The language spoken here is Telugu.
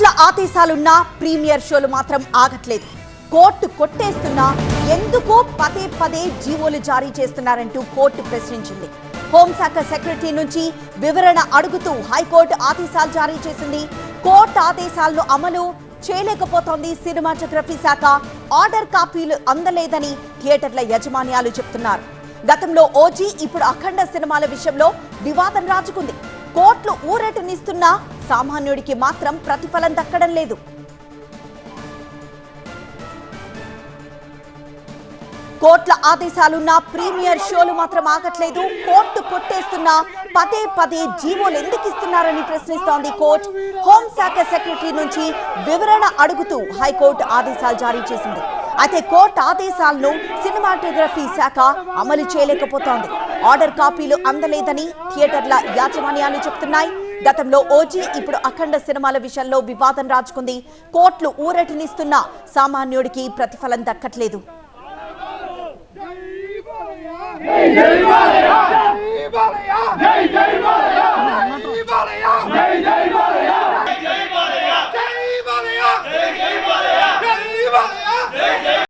కోట్ల ఆదేశాలున్నా ప్రీమియర్ షోలు మాత్రం ఆగట్లేదు. కోర్టు కొట్టేస్తున్నా ఎందుకో పదే పదే జీవోలు జారీ చేస్తున్నారంటూ కోర్టు ప్రశ్నించింది. హోంశాఖ సెక్రటరీ నుంచి వివరణ అడుగుతూ హైకోర్టు ఆదేశాలు జారీ చేసింది. కోర్టు ఆదేశాలను అమలు చేయలేకపోతోంది సినిమాటోగ్రఫీ శాఖ. ఆర్డర్ కాపీలు అందలేదని థియేటర్ల యజమాన్యాలు చెప్తున్నారు. గతంలో ఓజీ ఇప్పుడు అఖండ సినిమాల విషయంలో వివాదం రాజుకుంది. కోర్టులు ఊరటనిస్తున్నా సామాన్యుడికి మాత్రం ప్రతిఫలం దక్కడం లేదు. కోర్టుల ఆదేశాలున్న ప్రీమియర్ షోలు మాత్రం ఆగట్లేదు. కోర్టు కొట్టేస్తున్నా పదే పదే జీవోలు ఎందుకు ఇస్తున్నారని ప్రశ్నిస్తోంది కోర్టు. హోంశాఖ సెక్రటరీ నుంచి వివరణ అడుగుతూ హైకోర్టు ఆదేశాలు జారీ చేసింది. అయితే కోర్టు ఆదేశాలను సినిమాటోగ్రఫీ శాఖ అమలు చేయలేకపోతోంది. ఆర్డర్ కాపీలు అందలేదని థియేటర్ల యాజమాన్యాలు చెప్తున్నాయి. గతంలో ఓజీ ఇప్పుడు అఖండ సినిమాల విషయంలో వివాదం రాజుకుంది. కోట్లు ఊరటనిస్తున్నా సామాన్యుడికి ప్రతిఫలం దక్కట్లేదు. జై జై